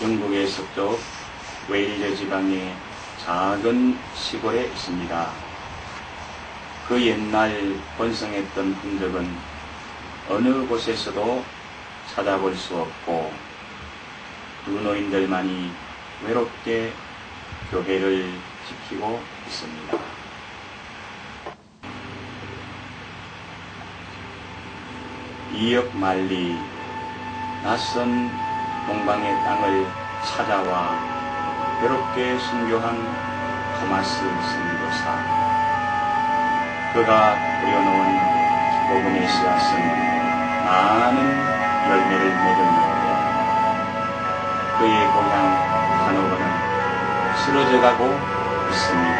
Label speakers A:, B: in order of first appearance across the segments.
A: 영국의 서쪽 웨일즈 지방의 작은 시골에 있습니다. 그 옛날 번성했던 흔적은 어느 곳에서도 찾아볼 수 없고 두 노인들만이 외롭게 교회를 지키고 있습니다. 이역 말리 낯선 동방의 땅을 찾아와 외롭게 순교한 토마스 선교사 그가 뿌려놓은 복음의 씨앗은 많은 열매를 맺었는데 그의 고향 하노버는 쓰러져가고 있습니다.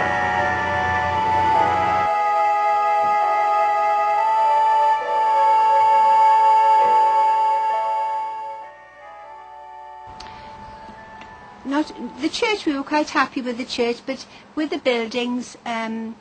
B: Not the church. We were quite happy with the church, but with the buildings, um,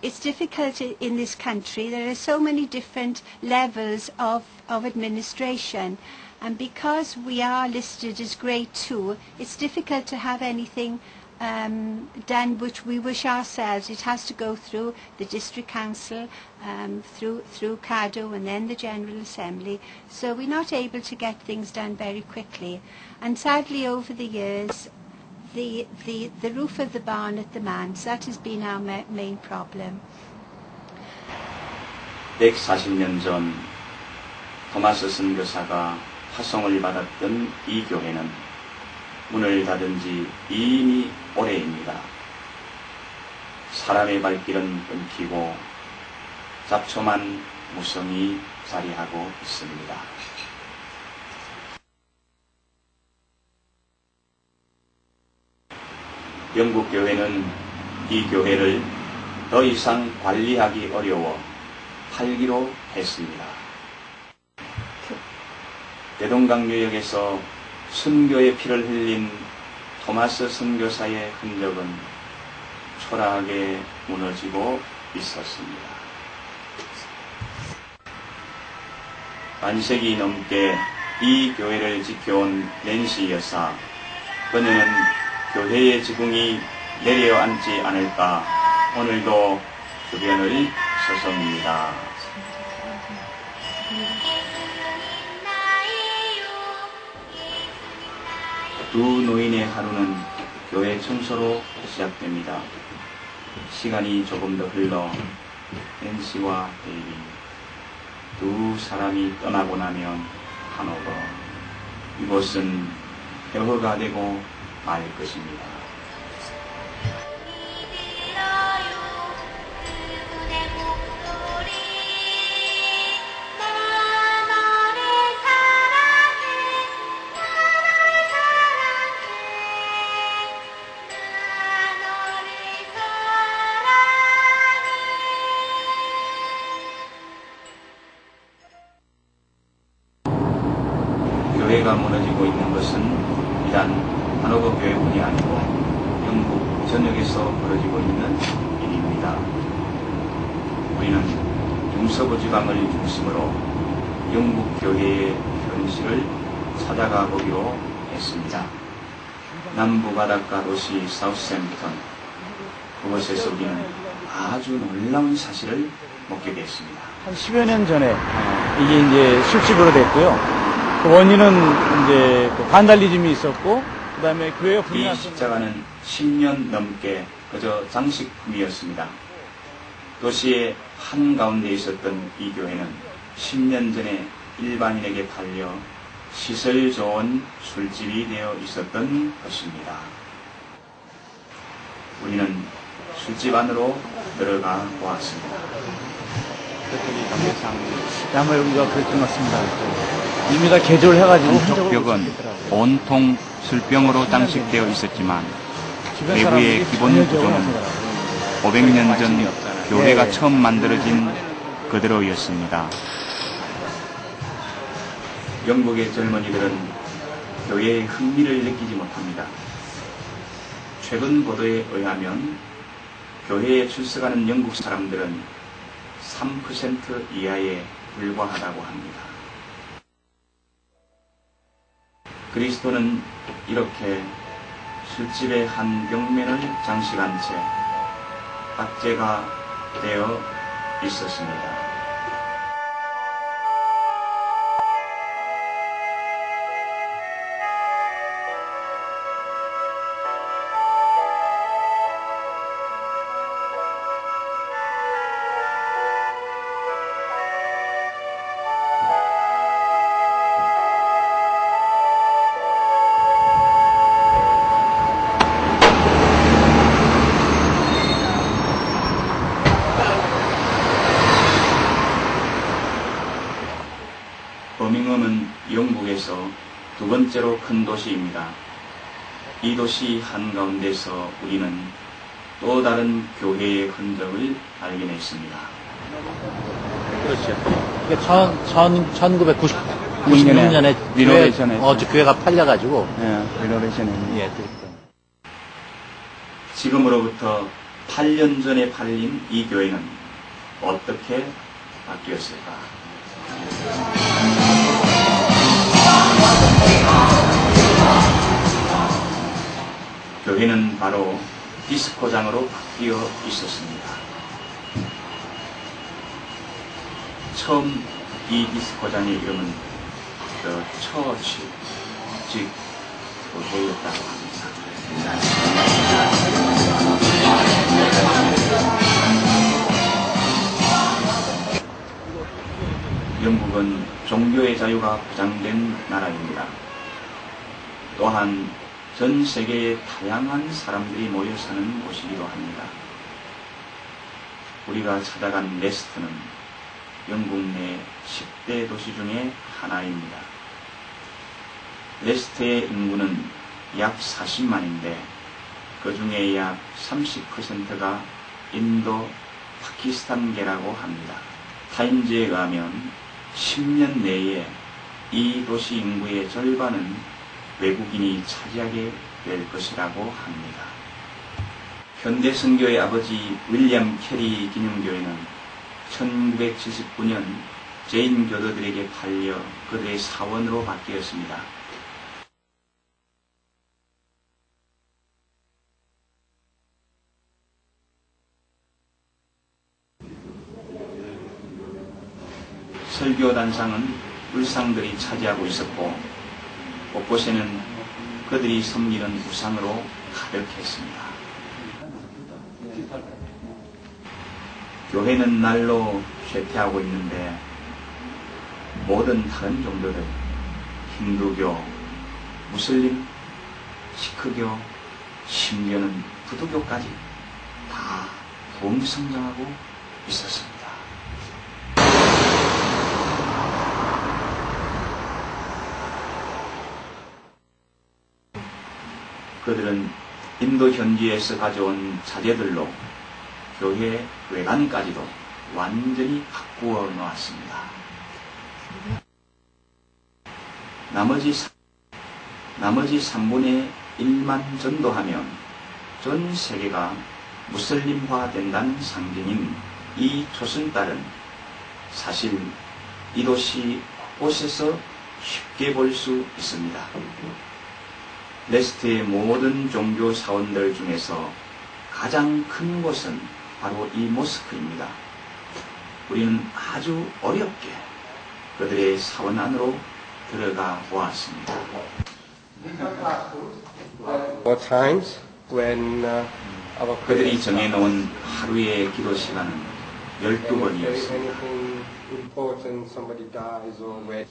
B: it's difficult in this country. There are so many different levels of of administration, and because we are listed as Grade Two, it's difficult to have anything. Um, done which we wish ourselves. It has to go through the district council, um, through through CADO, and then the General Assembly. So we're not able to get things done very quickly. And sadly, over the years, the, the, the roof of the barn at the manse, that has been our ma- main problem.
A: 140년 전 토마스 선교사가 파송을 받았던 이 교회는 문을 닫은 지 이미 오래입니다. 사람의 발길은 끊기고 잡초만 무성히 자리하고 있습니다. 영국 교회는 이 교회를 더 이상 관리하기 어려워 팔기로 했습니다. 대동강유역에서 순교의 피를 흘린 토마스 선교사의 흔적은 초라하게 무너지고 있었습니다. 반세기 넘게 이 교회를 지켜온 낸시 여사, 그녀는 교회의 지붕이 내려앉지 않을까 오늘도 주변을 서성입니다. 두 노인의 하루는 교회 청소로 시작됩니다. 시간이 조금 더 흘러 낸시와 데이비 두 사람이 떠나고 나면 하노버 이곳은 폐허가 되고 말 것입니다. 교회가 무너지고 있는 것은 비단 하노버 교회뿐이 아니고 영국 전역에서 벌어지고 있는 일입니다. 우리는 중서부 지방을 중심으로 영국 교회의 현실을 찾아가 보기로 했습니다. 남부 바닷가 도시 사우스햄프턴 그곳에서 우리는 아주 놀라운 사실을 목격했습니다.
C: 한 10여 년 전에 이게 이제 술집으로 됐고요. 그 원인은 이제 그 반달리즘이 있었고, 그 다음에 교회가 불이
A: 이
C: 났던
A: 십자가는 10년 넘게 그저 장식품이었습니다. 도시의 한가운데 있었던 이 교회는 10년 전에 일반인에게 팔려 시설 좋은 술집이 되어 있었던 것입니다. 우리는 술집 안으로 들어가 보았습니다.
C: 아마 여기가 그랬던 것 같습니다. 이미 다 개조를 해가지고
A: 한쪽 벽은. 온통 술병으로 장식되어 있었지만
C: 사람들이
A: 기본 구조는
C: 적응하더라고요.
A: 500년 전 교회가. 처음 만들어진 그대로였습니다. 영국의 젊은이들은 교회의 흥미를 느끼지 못합니다. 최근 보도에 의하면 교회에 출석하는 영국 사람들은 3% 이하에 불과하다고 합니다. 그리스도는 이렇게 술집의 한 벽면을 장식한 채 박제가 되어 있었습니다. 버밍엄은 영국에서 두 번째로 큰 도시입니다. 이 도시 한가운데서 우리는 또 다른 교회의 흔적을 발견했습니다.
C: 그렇죠.
D: 이게 천, 천, 1990,
C: 96
D: 96년에
C: 리노베이션
D: 교회. 어, 저 교회가 팔려가지고,
C: 예, 리노베이션에.
D: 예, 그랬던.
A: 지금으로부터 8년 전에 팔린 이 교회는 어떻게 바뀌었을까? 교회는 바로 디스코장으로 바뀌어 있었습니다. 처음 이 디스코장의 이름은 더 처치, 즉, 교회였다고 합니다. 영국은 종교의 자유가 보장된 나라입니다. 또한 전 세계의 다양한 사람들이 모여 사는 곳이기도 합니다. 우리가 찾아간 레스트는 영국 내 10대 도시 중에 하나입니다. 레스트의 인구는 약 40만인데 그 중에 약 30%가 인도, 파키스탄계라고 합니다. 타임즈에 의하면 10년 내에 이 도시 인구의 절반은 외국인이 차지하게 될 것이라고 합니다. 현대 선교의 아버지 윌리엄 캐리 기념교회는 1979년 제인 교도들에게 팔려 그들의 사원으로 바뀌었습니다. 설교 단상은 울상들이 차지하고 있었고 곳곳에는 그들이 섬기는 우상으로 가득했습니다. 교회는 날로 쇠퇴하고 있는데 모든 다른 종교들, 힌두교, 무슬림, 시크교, 심지어는 부두교까지 다 동성장하고 있었습니다. 그들은 인도 현지에서 가져온 자재들로 교회 외관까지도 완전히 바꾸어 놓았습니다. 나머지, 사- 나머지 3분의 1만 전도하면 전 세계가 무슬림화 된다는 상징인 이 조선딸은 사실 이 도시 곳에서 쉽게 볼 수 있습니다. 레스트의 모든 종교 사원들 중에서 가장 큰 곳은 바로 이 모스크입니다. 우리는 아주 어렵게 그들의 사원 안으로 들어가 보았습니다.
E: Uh,
A: 그들이 정해놓은 하루의 기도 시간은
E: and if there is
A: 12번이었습니다.
E: anything important, somebody dies or where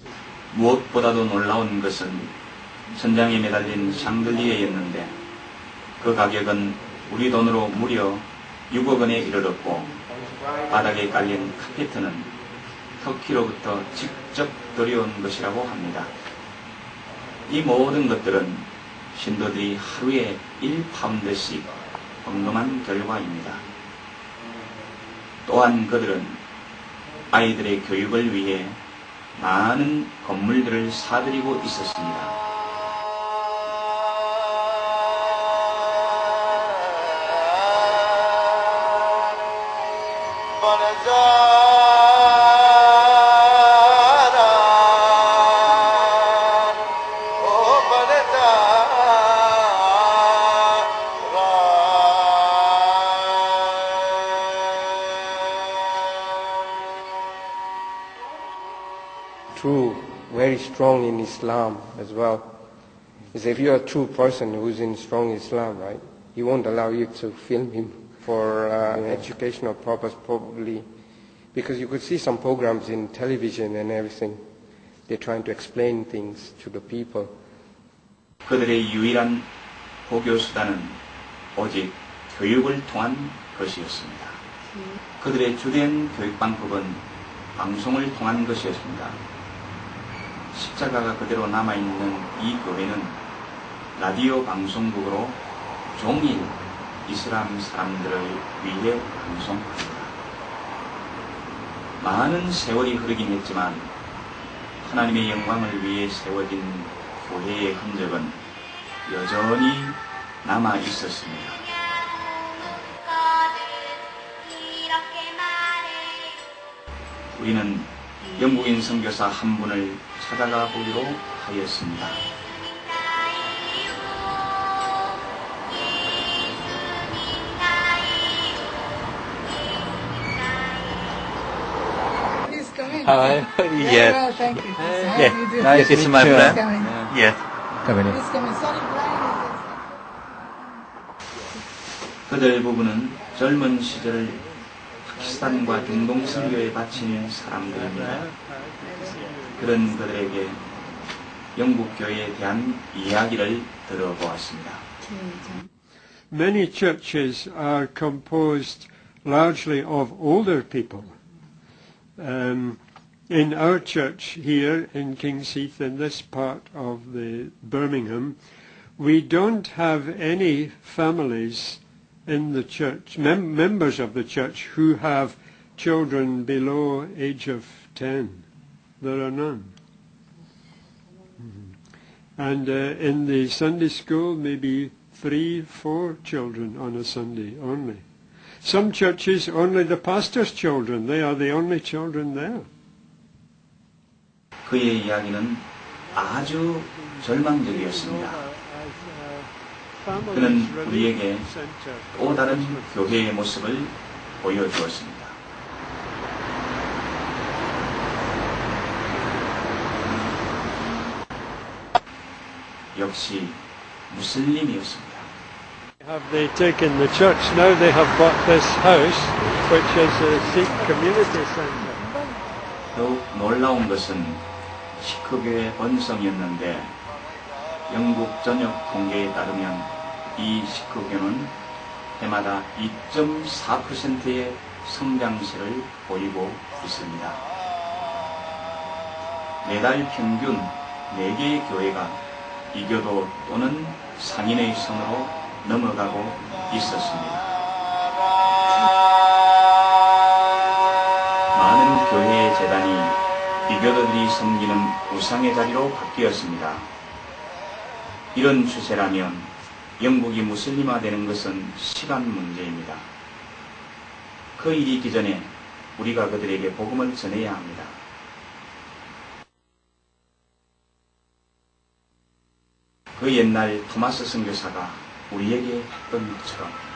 A: 무엇보다도 놀라운 것은 천장에 매달린 샹들리에였는데 그 가격은 우리 돈으로 무려 6억 원에 이르렀고 바닥에 깔린 카페트는 터키로부터 직접 들여온 것이라고 합니다. 이 모든 것들은 신도들이 하루에 1파운드씩 헌금한 결과입니다. 또한 그들은 아이들의 교육을 위해 많은 건물들을 사들이고 있었습니다.
E: strong in Islam as well. Is if you're a true person who's in strong Islam, right? He won't allow you to film him for uh, educational purpose, probably, because you could see some programs in television and everything. They're trying to explain things to the people.
A: 그들의 유일한 보교 수단은 오직 교육을 통한 것이었습니다. 그들의 주된 교육 방법은 방송을 통한 것이었습니다. 십자가가 그대로 남아있는 이 교회는 라디오 방송국으로 종일 이슬람 사람들을 위해 방송합니다. 많은 세월이 흐르긴 했지만 하나님의 영광을 위해 세워진 교회의 흔적은 여전히 남아 있었습니다. 우리는 영국인 선교사 한 분을 찾아가 보기로 하였습니다.
F: Well, thank you.
D: Yeah.
F: you?
C: Nice
D: my friend.
F: Come in. Sorry, Brian.
A: 그들 부부는 젊은 시절 을 파키스탄과 중동 선교에 바친 사람들입니다. 그런 그들에게 영국 교회에 대한 이야기를 들어보았습니다.
G: Many churches are composed largely of older people. Um, in our church here in King's Heath, in this part of the Birmingham, we don't have any families in the church, mem- members of the church who have children below age of 10. There are none. Mhm. And uh, in the Sunday school, maybe three, four children on a Sunday only. Some churches, only the pastor's children. They are the only children there.
A: 그의 이야기는 아주 절망적이었습니다. 그는 우리에게 또 다른 교회의 모습을 보여주었습니다. 역시 무슬림이었습니다.
G: Have they taken the church? Now they have bought this house, which is a Sikh community centre.
A: 더욱 놀라운 것은 시크교의 번성이었는데 영국 전역 통계에 따르면 이 시크교는 해마다 2.4%의 성장세를 보이고 있습니다. 매달 평균 4개의 교회가 이교도 또는 상인의 손으로 넘어가고 있었습니다. 많은 교회의 재단이 비교도들이 섬기는 우상의 자리로 바뀌었습니다. 이런 추세라면 영국이 무슬림화 되는 것은 시간 문제입니다. 그 일이 있기 전에 우리가 그들에게 복음을 전해야 합니다. 그 옛날 토마스 선교사가 우리에게 했던 것처럼